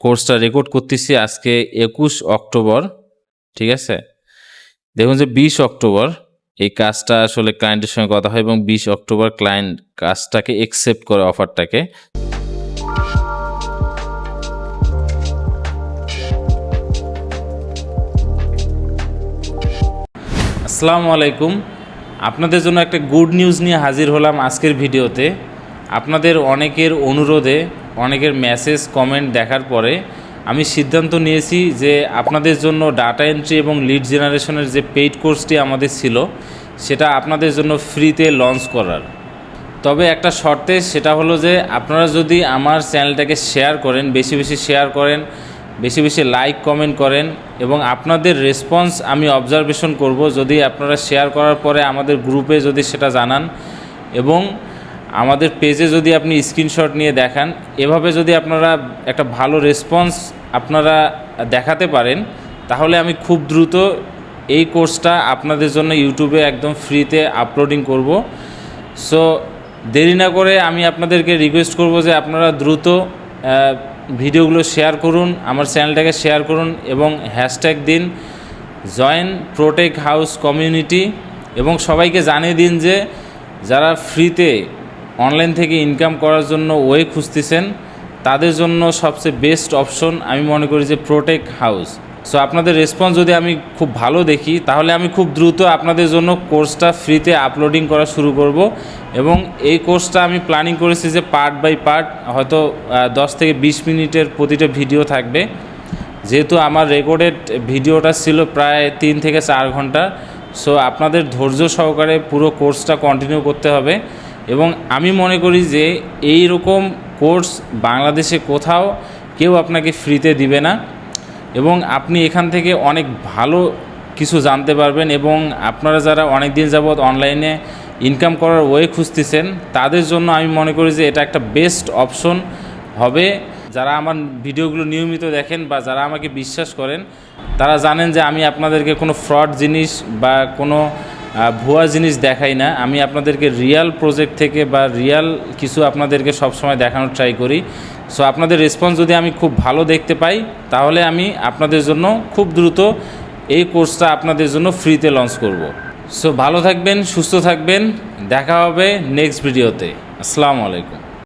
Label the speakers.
Speaker 1: কোর্সটা রেকর্ড করতেছি আজকে একুশ অক্টোবর, ঠিক আছে? দেখুন যে বিশ অক্টোবর, এই কাজটা আসলে ক্লায়েন্টের সঙ্গে কথা হয় এবং বিশ অক্টোবর ক্লায়েন্ট কাজটাকে একসেপ্ট করে অফারটাকে আসসালামু আলাইকুম। আপনাদের জন্য একটা গুড নিউজ নিয়ে হাজির হলাম আজকের ভিডিওতে। আপনাদের অনেকের অনুরোধে অনেকের মেসেজ কমেন্ট দেখার পরে আমি সিদ্ধান্ত নিয়েছি যে আপনাদের জন্য ডাটা এন্ট্রি এবং লিড জেনারেশনের যে পেইড কোর্সটি আমাদের ছিল, সেটা আপনাদের জন্য ফ্রিতে লঞ্চ করার। তবে একটা শর্তে, সেটা হলো যে আপনারা যদি আমার চ্যানেলটাকে শেয়ার করেন, বেশি বেশি শেয়ার করেন, বেশি বেশি লাইক কমেন্ট করেন, এবং আপনাদের রেসপন্স আমি অবজারভেশন করব যদি আপনারা শেয়ার করার পরে আমাদের গ্রুপে যদি সেটা জানান, এবং আমাদের পেজে যদি আপনি স্ক্রিনশট নিয়ে দেখান, এভাবে যদি আপনারা একটা ভালো রেসপন্স আপনারা দেখাতে পারেন, তাহলে আমি খুব দ্রুত এই কোর্সটা আপনাদের জন্য ইউটিউবে একদম ফ্রিতে আপলোডিং করব। সো দেরি না করে আমি আপনাদেরকে রিকোয়েস্ট করব যে আপনারা দ্রুত ভিডিওগুলো শেয়ার করুন, আমার চ্যানেলটাকে শেয়ার করুন এবং হ্যাশট্যাগ দিন জয়েন প্রোটেক হাউস কমিউনিটি এবং সবাইকে জানিয়ে দিন যে যারা ফ্রিতে অনলাইন থেকে ইনকাম করার জন্য ওয়ে খুঁজতেছেন, তাদের জন্য সবচেয়ে বেস্ট অপশন আমি মনে করি যে প্রোটেক হাউস সো আপনাদের রেসপন্স যদি আমি খুব ভালো দেখি, তাহলে আমি খুব দ্রুত আপনাদের জন্য কোর্সটা ফ্রিতে আপলোডিং করা শুরু করব এবং এই কোর্সটা আমি প্ল্যানিং করেছি যে পার্ট বাই পার্ট হয়তো দশ থেকে বিশ মিনিটের প্রতিটা ভিডিও থাকবে। যেহেতু আমার রেকর্ডেড ভিডিওটা ছিল প্রায় তিন থেকে চার ঘণ্টা সো আপনাদের ধৈর্য সহকারে পুরো কোর্সটা কন্টিনিউ করতে হবে। এবং আমি মনে করি যে এই রকম কোর্স বাংলাদেশে কোথাও কেউ আপনাকে ফ্রিতে দিবে না এবং আপনি এখান থেকে অনেক ভালো কিছু জানতে পারবেন এবং আপনারা যারা অনেক দিন যাবৎ অনলাইনে ইনকাম করার ওয়ে খুঁজতেছেন, তাদের জন্য আমি মনে করি যে এটা একটা বেস্ট অপশন হবে। যারা আমার ভিডিওগুলো নিয়মিত দেখেন বা যারা আমাকে বিশ্বাস করেন, তারা জানেন যে আমি আপনাদেরকে কোনো ফ্রড জিনিস বা কোনো ভুয়া জিনিস দেখাই না। আমি আপনাদেরকে রিয়াল প্রজেক্ট থেকে বা রিয়াল কিছু আপনাদেরকে সবসময় দেখানোর ট্রাই করি। সো আপনাদের রেসপন্স যদি আমি খুব ভালো দেখতে পাই, তাহলে আমি আপনাদের জন্য খুব দ্রুত এই কোর্সটা আপনাদের জন্য ফ্রিতে লঞ্চ করব। সো ভালো থাকবেন, সুস্থ থাকবেন। দেখা হবে নেক্সট ভিডিওতে আসসালামু আলাইকুম।